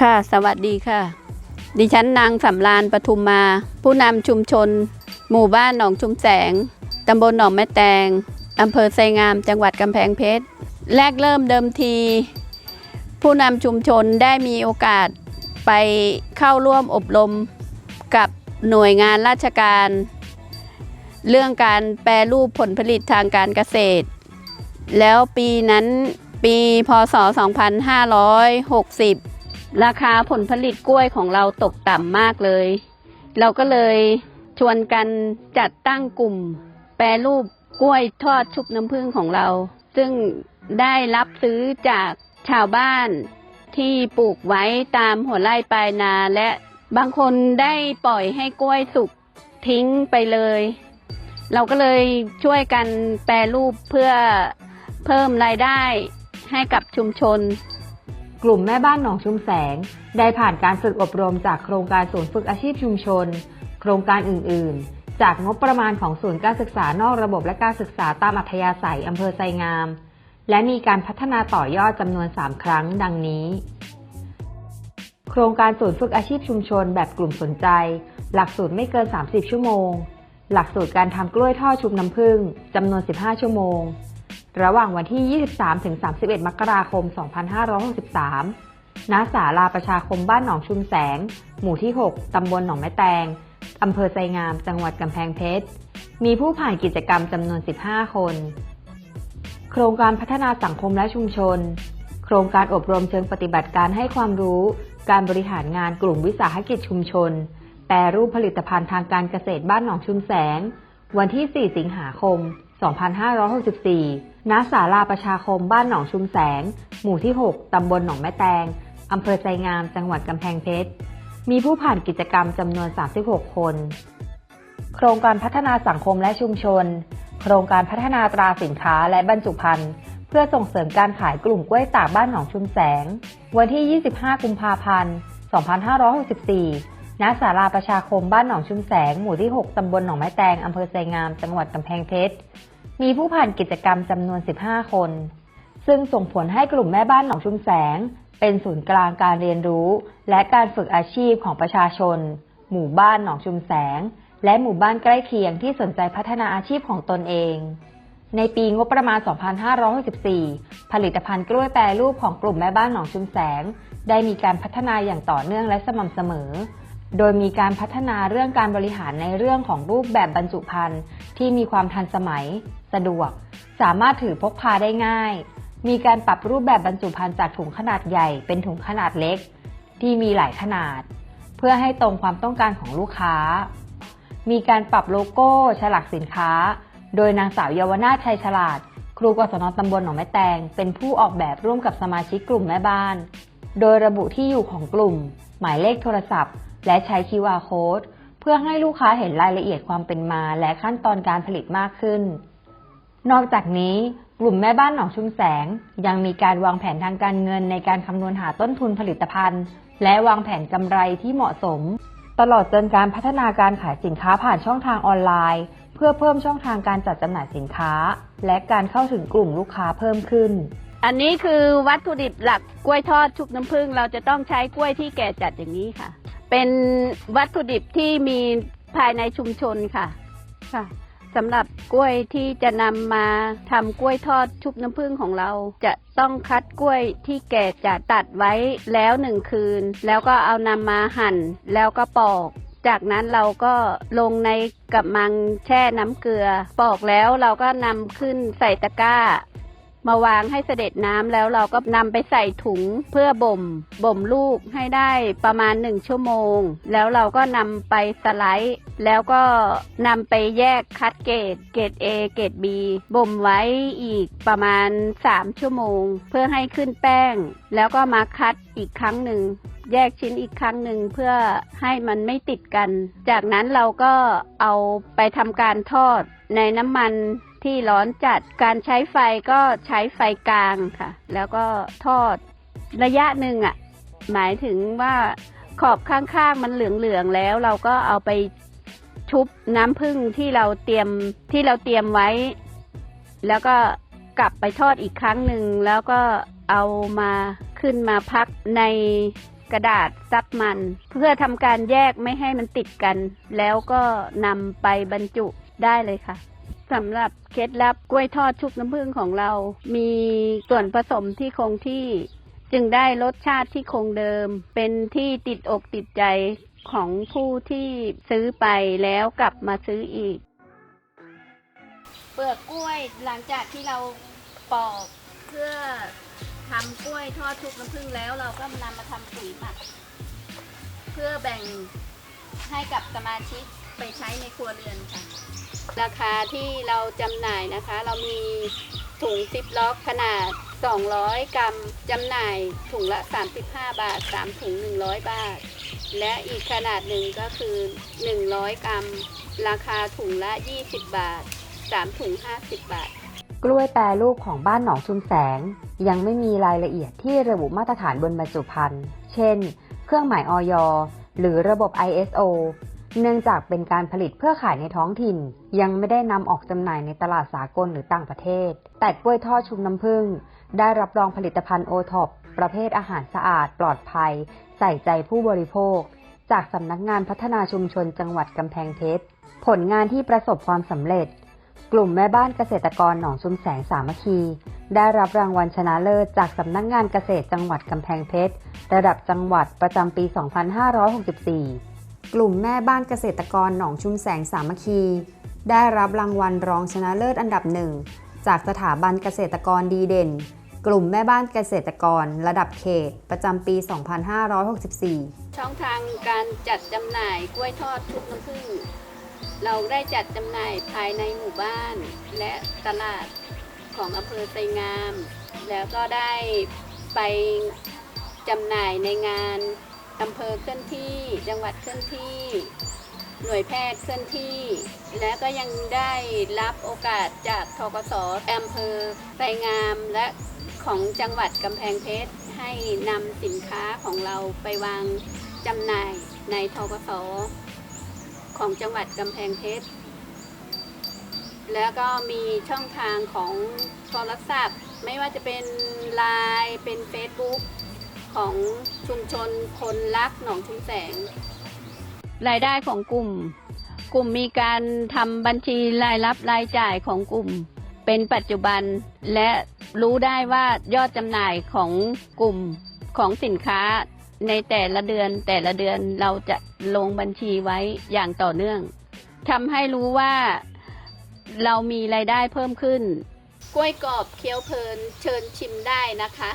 ค่ะ สวัสดีค่ะ ดิฉันนางสำรานปทุมมา ผู้นำชุมชน หมู่บ้านหนองชุมแสงตำบลหนองแม่แตงอำเภอไซงาม จังหวัดกำแพงเพชร แรกเริ่มเดิมที ผู้นำชุมชนได้มีโอกาสไปเข้าร่วมอบรมกับหน่วยงานราชการ เรื่องการแปรรูปผลผลิตทางการเกษตร แล้วปีนั้นปีพศ 2560 ราคาผลผลิตกล้วยของเราตกต่ำมากเลย เราก็เลยชวนกันจัดตั้งกลุ่ม แปรรูปกล้วยทอดชุบน้ำผึ้งของเรา ซึ่งได้รับซื้อจากชาวบ้านที่ปลูกไว้ตามหัวไร่ปลายนาและบางคนได้ปล่อยให้กล้วยสุกทิ้งไปเลย เราก็เลยช่วยกันแปรรูปเพื่อเพิ่มรายได้ให้กับชุมชน กลุ่มแม่บ้านหนองชุมแสง ได้ผ่านการฝึกอบรมจากโครงการศูนย์ฝึกอาชีพชุมชน โครงการอื่น ๆ จากงบประมาณของศูนย์การศึกษานอกระบบและการศึกษาตามอัธยาศัยอำเภอไซงาม และมีการพัฒนาต่อยอดจำนวน 3 ครั้ง ดังนี้ โครงการศูนย์ฝึกอาชีพชุมชน แบบกลุ่มสนใจ หลักสูตรไม่เกิน 30 ชั่วโมง หลักสูตรการทำกล้วยทอดชุบน้ำผึ้งจำนวน 15 ชั่วโมง ระหว่างวันที่ 23-31 มกราคม 2563 ณ ศาลาประชาคมบ้านหนองชุมแสง หมู่ที่ 6 ตำบลหนองแม่แตง อำเภอไซงาม จังหวัดกำแพงเพชร มีผู้ผ่านกิจกรรมจำนวน 15 คน โครงการพัฒนาสังคมและชุมชน โครงการอบรมเชิงปฏิบัติการให้ความรู้ การบริหารงานกลุ่มวิสาหกิจชุมชน แปรรูปผลิตภัณฑ์ทางการเกษตรบ้านหนองชุมแสง วันที่ 4 สิงหาคม 2564 ณ ศาลาประชาคมบ้านหนองชุมแสง หมู่ที่ 6 ตำบลหนองแม่แตง อำเภอไซงาม จังหวัดกำแพงเพชร มีผู้ผ่านกิจกรรมจำนวน 36 คน โครงการพัฒนาสังคมและชุมชน โครงการพัฒนาตราสินค้าและบรรจุภัณฑ์ เพื่อส่งเสริมการขายกลุ่มกล้วยตากบ้านหนองชุมแสง วันที่ 25 กุมภาพันธ์ 2564ณศาลาประชาคมบ้านหนองชุมแสง หมู่ที่ 6 ตำบลหนองไม้แตง อำเภอไซงาม จังหวัดกำแพงเพชร มีผู้ผ่านกิจกรรมจำนวน 15 คน ซึ่งส่งผลให้กลุ่มแม่บ้านหนองชุมแสง เป็นศูนย์กลางการเรียนรู้ และการฝึกอาชีพของประชาชน หมู่บ้านหนองชุมแสง และหมู่บ้านใกล้เคียงที่สนใจพัฒนาอาชีพของตนเอง ในปีงบประมาณ 2564 ผลิตภัณฑ์กล้วยแปรรูปของกลุ่มแม่บ้านหนองชุมแสง ได้มีการพัฒนาอย่างต่อเนื่องและสม่ำเสมอ โดยมีการพัฒนาเรื่องการบริหารในเรื่องของรูปแบบบรรจุภัณฑ์ที่มีความทันสมัย สะดวก สามารถถือพกพาได้ง่าย มีการปรับรูปแบบบรรจุภัณฑ์จากถุงขนาดใหญ่ เป็นถุงขนาดเล็ก ที่มีหลายขนาด เพื่อให้ตรงความต้องการของลูกค้า มีการปรับโลโก้ ฉลากสินค้า โดยนางสาวเยาวนาชัยฉลาด ครูกศนตำบลหนองแม่แตง เป็นผู้ออกแบบร่วมกับสมาชิกกลุ่มแม่บ้าน โดยระบุที่อยู่ของกลุ่ม หมายเลขโทรศัพท์ และใช้ QR code เพื่อให้ลูกค้าเห็นรายละเอียดความเป็นมา และขั้นตอนการผลิตมากขึ้น นอกจากนี้กลุ่มแม่บ้านหนองชุมแสง ยังมีการวางแผนทางการเงินในการคำนวณหาต้นทุนผลิตภัณฑ์ และวางแผนกำไรที่เหมาะสม ตลอดจนการพัฒนาการขายสินค้าผ่านช่องทางออนไลน์ เพื่อเพิ่มช่องทางการจัดจำหน่ายสินค้า และการเข้าถึงกลุ่มลูกค้าเพิ่มขึ้น อันนี้คือวัตถุดิบหลักกล้วยทอดชุบน้ำผึ้งเราจะต้องใช้กล้วยที่แก่จัดอย่างนี้ค่ะ เป็นวัตถุดิบที่มีภายในชุมชนค่ะค่ะสำหรับกล้วยที่จะนำมาทำกล้วยทอดชุบน้ำผึ้งของเรา จะต้องคัดกล้วยที่แก่จัดตัดไว้แล้วหนึ่งคืน แล้วก็เอานำมาหั่นแล้วก็ปอก จากนั้นเราก็ลงในกับมังแช่น้ำเกลือ ปอกแล้วเราก็นำขึ้นใส่ตะกร้า มาวางให้เสด็จน้ำแล้วเราก็นำไปใส่ถุงเพื่อบ่ม บ่มลูกให้ได้ประมาณหนึ่งชั่วโมง แล้วเราก็นำไปสไลด์ แล้วก็นำไปแยกคัดเกรดเกรด A เกรด B บ่มไว้อีกประมาณ 3 ชั่วโมง เพื่อให้ขึ้นแป้ง แล้วก็มาคัดอีกครั้งหนึ่งแยกชิ้นอีกครั้งหนึ่งเพื่อให้มันไม่ติดกัน จากนั้นเราก็เอาไปทำการทอดในน้ำมัน ที่ร้อนจัดการใช้ไฟก็ใช้ไฟกลางค่ะ แล้วก็ทอดระยะหนึ่งอะ่ะ หมายถึงว่าขอบข้างๆมันเหลืองๆแล้ว เราก็เอาไปชุบน้ำผึ้งที่เราเตรียมที่เราเตรียมไว้ แล้วก็กลับไปทอดอีกครั้งหนึ่งแล้วก็เอามาขึ้นมาพักในกระดาษซับมัน เพื่อทำการแยกไม่ให้มันติดกัน แล้วก็นำไปบรรจุได้เลยค่ะ สำหรับเคล็ดลับกล้วยทอดชุบน้ำผึ้งของเรา มีส่วนผสมที่คงที่ จึงได้รสชาติที่คงเดิม เป็นที่ติดอกติดใจของผู้ที่ซื้อไปแล้วกลับมาซื้ออีก เปลือกกล้วยหลังจากที่เราปอกเพื่อทำกล้วยทอดชุบน้ำผึ้งแล้วเราก็นำมาทำปุ๋ยหมัก เพื่อแบ่งให้กับสมาชิกไปใช้ในครัวเรือนค่ะ ราคาที่เราจำหน่ายนะคะ เรามีถุงซิปล็อกขนาด 200 กรัมจำหน่ายถุงละ 35 บาท 3 ถุง 100 บาท และอีกขนาดหนึ่งก็คือ 100 กรัม ราคาถุงละ 20 บาท 3 ถุง 50 บาท กล้วยแปรรูปของบ้านหนองชุมแสง ยังไม่มีรายละเอียดที่ระบุมาตรฐานบนบรรจุภัณฑ์ เช่น เครื่องหมายออยหรือระบบ ISO เนื่องจากเป็นการผลิตเพื่อขายในท้องถิ่น ยังไม่ได้นำออกจำหน่ายในตลาดสากลหรือต่างประเทศ แต่กล้วยทอดชุบน้ำผึ้งได้รับรองผลิตภัณฑ์โอท็อปประเภทอาหารสะอาด ปลอดภัย ใส่ใจผู้บริโภค จากสำนักงานพัฒนาชุมชนจังหวัดกำแพงเพชรผลงานที่ประสบความสำเร็จ กลุ่มแม่บ้านเกษตรกรหนองชุมแสงสามัคคี ได้รับรางวัลชนะเลิศจากสำนักงานเกษตรจังหวัดกำแพงเพชรระดับจังหวัดประจำปี 2564 กลุ่มแม่บ้านเกษตรกรหนองชุมแสงสามัคคี ได้รับรางวัลรองชนะเลิศอันดับหนึ่งจากสถาบันเกษตรกรดีเด่น กลุ่มแม่บ้านเกษตรกร ระดับเขต ประจำปี 2564 ช่องทางการจัดจำหน่ายกล้วยทอดทุกน้ำผึ้งเราได้จัดจำหน่ายภายในหมู่บ้าน และตลาดของอำเภอไซงาม แล้วก็ได้ไปจำหน่ายในงาน อำเภอเคลื่อนที่ จังหวัดเคลื่อนที่ หน่วยแพทย์เคลื่อนที่ และก็ยังได้รับโอกาสจากทกสอำเภอไซงามและของจังหวัดกำแพงเพชร ให้นำสินค้าของเราไปวางจำหน่ายในทกสของจังหวัดกำแพงเพชร แล้วก็มีช่องทางของโทรศัพท์ ไม่ว่าจะเป็นไลน์เป็น Facebook ของชุมชนคนรักหนองชุมแสง รายได้ของกลุ่ม กลุ่มมีการทำบัญชีรายรับรายจ่ายของกลุ่ม เป็นปัจจุบันและรู้ได้ว่ายอดจำหน่ายของกลุ่มของสินค้าในแต่ละเดือนแต่ละเดือนเราจะลงบัญชีไว้อย่างต่อเนื่องทำให้รู้ว่าเรามีรายได้เพิ่มขึ้น กล้วยกรอบเคี้ยวเพลินเชิญชิมได้นะคะ